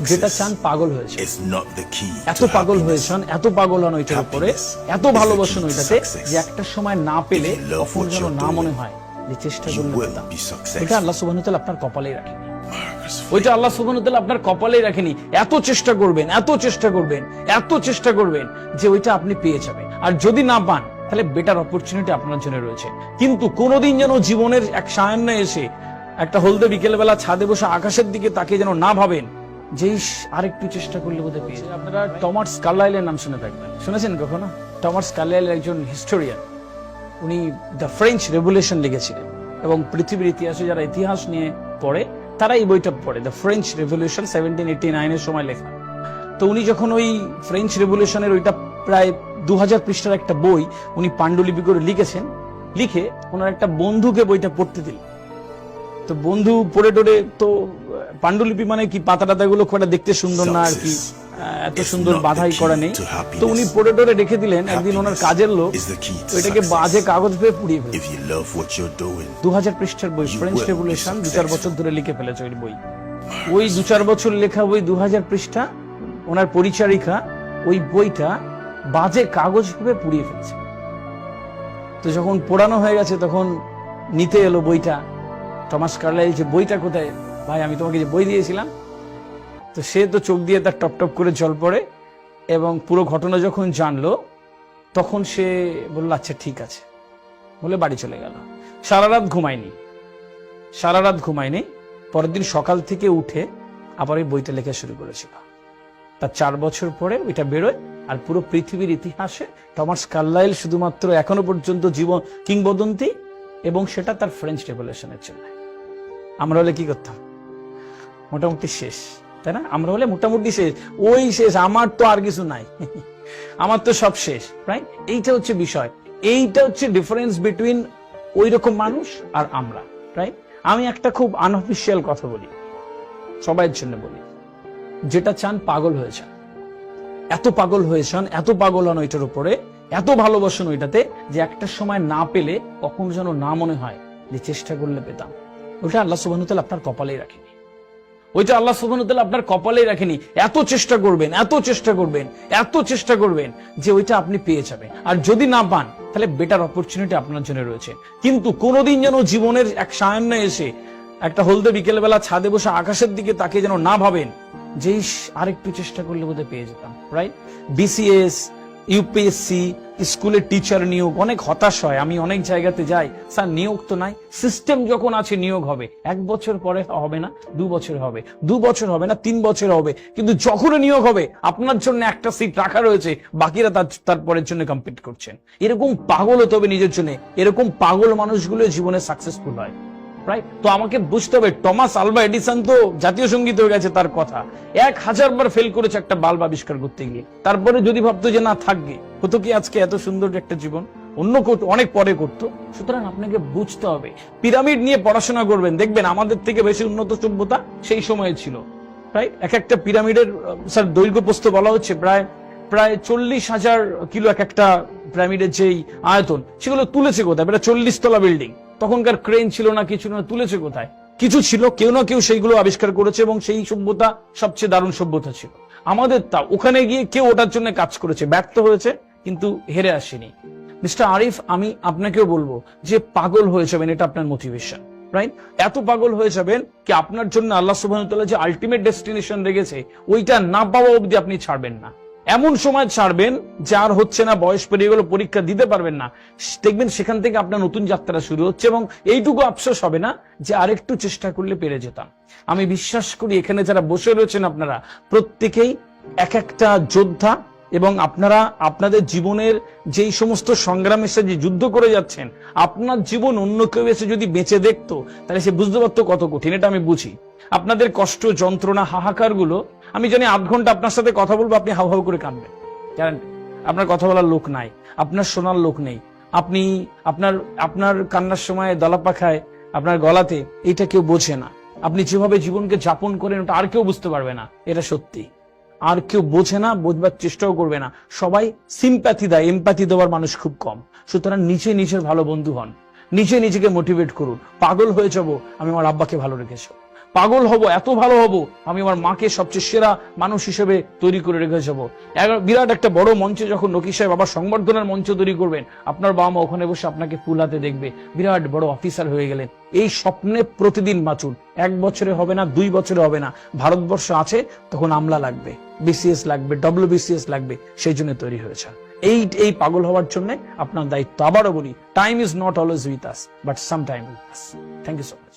যেটা চান পাগল হয়েছে এত পাগল হয়েছেন এত পাগল হন ওইটার উপরে এত ভালোবাসেন ওইটাতে যে একটা সময় না পেলে If কখন যেন না মনে হয় যে চেষ্টা করলে successful. আল্লাহ আপনার কপালেই রাখেনি। ওইটা আল্লাহ সুবাহ আপনার কপালেই রাখেনি। এত চেষ্টা করবেন এত চেষ্টা করবেন এত চেষ্টা করবেন যে ওইটা আপনি পেয়ে যাবেন। আর যদি না পান তাহলে বেটার অপরচুনিটি আপনার জন্য রয়েছে। কিন্তু কোনোদিন যেন জীবনের এক সায়ান্নে এসে একটা হলদে বিকেলবেলা ছাদে বসে আকাশের দিকে তাকে যেন না ভাবেন যে ইস, আরেকটু চেষ্টা করলে বোধহয় পেয়ে আপনারা টমাস কার্লাইলের নাম শুনে থাকবেন। শুনেছেন কখনো? টমাস কার্লাইল একজন হিস্টোরিয়ান। উনি দ্য ফ্রেঞ্চ রেভলিউশন লিখেছিলেন এবং পৃথিবীর ইতিহাসে যারা ইতিহাস নিয়ে পড়ে তারা এই বইটা পড়ে। The French revolution seventeen eighty নাইনের সময় লেখা। তো উনি যখন ওই ফ্রেঞ্চ রেভলিউশনের ওইটা প্রায় দু হাজার পৃষ্ঠার একটা বই উনি পাণ্ডুলিপি করে লিখেছেন লিখে ওনার একটা বন্ধুকে বইটা পড়তে দিল তো বন্ধু পড়ে টোরে তো পাণ্ডুলিপি মানে কি? পাতা টাতা গুলো খুব একটা দেখতে সুন্দর না আর কি এত সুন্দর বাধাই করা নেই। তো উনি পড়ে টোরে রেখে দিলেন একদিন ওনার কাজের লোক success. বাজে কাগজ পেয়ে পুড়িয়ে ফেলে দু হাজার পৃষ্ঠার বই ফ্রেঞ্চ রেভলিউশন দু চার বছর ধরে লিখে ফেলেছে ওই বই। ওই দু চার বছর লেখা বই দু হাজার পৃষ্ঠা ওনার পরিচারিকা ওই বইটা বাজে কাগজ ভেবে পুড়িয়ে ফেলছে। তো যখন পোড়ানো হয়ে গেছে তখন নিতে এলো বইটা। টমাস কার্লাইল যে বইটা কোথায়? ভাই, আমি তোমাকে যে বই দিয়েছিলাম, তো সে তো চোখ দিয়ে তার টপ টপ করে জল পড়ে এবং পুরো ঘটনা যখন জানলো, তখন সে বলল আচ্ছা ঠিক আছে। বলে বাড়ি চলে গেল। সারা রাত ঘুমায়নি। সারা রাত ঘুমায়নি। পরের দিন সকাল থেকে উঠে আবার ওই বইটা লেখা শুরু করেছিল। তার চার বছর পরে ওইটা বেরোয় আর পুরো পৃথিবীর ইতিহাসে টমাস কার্লাইল শুধুমাত্র এখনও পর্যন্ত জীবন কিংবদন্তি এবং সেটা তার ফ্রেঞ্চ রেভলিউশনের জন্য। আমরা হলে কি করতাম? মোটামুটি শেষ, তাই না? আমরা হলে মোটামুটি শেষ। ওই শেষ, আমার তো আর কিছু নাই। আমার তো সব শেষ রাইট এইটা হচ্ছে বিষয়। এইটা হচ্ছে ডিফারেন্স বিটুইন ওই রকম মানুষ আর আমরা রাইট আমি একটা খুব আনঅফিসিয়াল কথা বলি, সবাইয়ের জন্য বলি। যেটা চান পাগল হয়ে যান। এত পাগল হয়েছেন এত পাগল হন ওইটার উপরে, এত ভালোবাসেন ওইটাতে, যে একটা সময় না পেলে কখনো যেন না মনে হয় যে চেষ্টা করলে পেতাম। ওইটা আল্লাহ সুবাহ আপনার কপালেই রাখেনি। ওইটা আল্লাহ সুবাহ আপনার কপালেই রাখেনি। এত চেষ্টা করবেন, এত চেষ্টা করবেন, এত চেষ্টা করবেন যে ওইটা আপনি পেয়ে যাবেন। আর যদি না পান, তাহলে বেটার অপরচুনিটি আপনার জন্য রয়েছে। কিন্তু কোনোদিন যেন জীবনের এক সায়ান্নে এসে একটা হলদে বিকেলবেলা ছাদে বসে আকাশের দিকে তাকে যেন না ভাবেন, যে আরেকটু চেষ্টা করলে বোধহয় পেয়ে যেতাম রাইট বিসিএস ইউপিএসসি স্কুলের টিচার নিয়োগ, অনেক হতাশ হয়। আমি অনেক জায়গাতে যাই। স্যার, নিয়োগ তো নাই। সিস্টেম যখন আছে, নিয়োগ হবে। এক বছর পরে হবে না, দু বছর হবে। দু বছর হবে না, তিন বছর হবে। কিন্তু যখন নিয়োগ হবে, আপনার জন্য একটা সিট রাখা রয়েছে। বাকিরা তার তারপরের জন্য কম্পিট করছেন। এরকম পাগল হতে হবে নিজের জন্য। এরকম পাগল মানুষগুলো জীবনে সাকসেসফুল হয়। রাইট তো আমাকে বুঝতে হবে, টমাস আলবা এডিসন তো জাতীয় সংগীত হয়ে গেছে তার কথা। এক হাজার বার ফেল করেছে একটা বাল্ব আবিষ্কার করতে গিয়ে। তারপরে যদি ভাবতো যে না, থাকবে। হতো কি আজকে এত সুন্দর একটা জীবন? অন্য অনেক পরে করতো। সুতরাং আপনাকে বুঝতে হবে, পিরামিড নিয়ে পড়াশোনা করবেন। দেখবেন আমাদের থেকে বেশি উন্নত সভ্যতা সেই সময়ে ছিল। রাইট এক একটা পিরামিডের স্যার দৈর্ঘ্য প্রস্থ বলা হচ্ছে প্রায় প্রায় চল্লিশ হাজার কিলো এক একটা পিরামিডের যেই আয়তন, সেগুলো তুলেছে কোথায়? প্রায় চল্লিশ তলা বিল্ডিং তখনকার ক্রেন ছিল না, কিছু না, তুলেছে কোথায়? কিছু ছিল, কেউ না কেউ সেইগুলো আবিষ্কার করেছে এবং সেই সভ্যতা সবচেয়ে দারুণ সভ্যতা ছিল। আমাদের তা, ওখানে গিয়ে কেউ ওটার জন্য কাজ করেছে, ব্যর্থ হয়েছে, কিন্তু হেরে আসেনি। মিস্টার আরিফ, আমি আপনাকেও বলব যে পাগল হয়ে যাবেন, এটা আপনার মোটিভেশন রাইট এত পাগল হয়ে যাবেন কি আপনার জন্য আল্লাহ সুবাহ যে আলটিমেট ডেস্টিনেশন রেখেছে, ওইটা না পাওয়া অবধি আপনি ছাড়বেন না। এমন সময় ছাড়বেন যে আর হচ্ছে না, বয়স পেরিয়ে গেল পরীক্ষা দিতে পারবেন না। দেখবেন সেখান থেকে আপনার নতুন যাত্রা শুরু হচ্ছে এবং এইটুকু আফসোস হবে না যে আরেকটু চেষ্টা করলে পেরে যেতাম। আমি বিশ্বাস করি এখানে যারা বসে রয়েছেন আপনারা, প্রত্যেকেই এক একটা যোদ্ধা এবং আপনারা আপনাদের জীবনের যেই সমস্ত সংগ্রামের সাথে যে যুদ্ধ করে যাচ্ছেন, আপনার জীবন অন্য কেউ এসে যদি বেঁচে দেখতো, তাহলে সে বুঝতে পারতো কত কঠিন, এটা আমি বুঝি। আপনাদের কষ্ট, যন্ত্রণা হাহাকারগুলো আমি জানি আধ ঘণ্টা আপনার সাথে কথা বলব, আপনি হাউ হাউ করে কাঁদবেন। জানেন, আপনার কথা বলার লোক নাই, আপনার শোনার লোক নেই। আপনি, আপনার আপনার কান্নার সময় দলা পাখায়, আপনার গলাতে এটা কেউ বোঝে না। আপনি যেভাবে জীবনকে যাপন করেন, ওটা আর কেউ বুঝতে পারবে না, এটা সত্যি। আর কেউ বোঝে না, বোঝবার চেষ্টাও করবে না। সবাই সিম্প্যাথি দেয় এমপ্যাথি দেওয়ার মানুষ খুব কম। সুতরাং নিজে নিজের ভালো বন্ধু হন। নিজে নিজেকে মোটিভেট করুন। পাগল হয়ে যাব, আমি আমার আব্বাকে ভালো রেখেছো পাগল হব, এত ভালো হব, আমি আমার মাকে সবচেয়ে সেরা মানুষ হিসেবে তৈরি করে রেখে যাব। বিরাট একটা বড় মঞ্চে যখন নকি সাহেব আবার সংবর্ধনার মঞ্চ তৈরি করবেন, আপনার বাবা মা ওখানে বসে আপনাকে ফুল হাতে দেখবে। বিরাট বড় অফিসার হয়ে গেলেন। এই স্বপ্নে প্রতিদিন বাঁচুন। এক বছরে হবে না, দুই বছরে হবে না। ভারতবর্ষ আছে, তখন আমলা লাগবে। বিসিএস লাগবে ডব্লিউবিসিএস লাগবে, সেই জন্য তৈরি হয়েছে। এই এই পাগল হওয়ার জন্য আপনার দায়িত্ব। আবারও বলি time is not always with us but some time with us thank you so much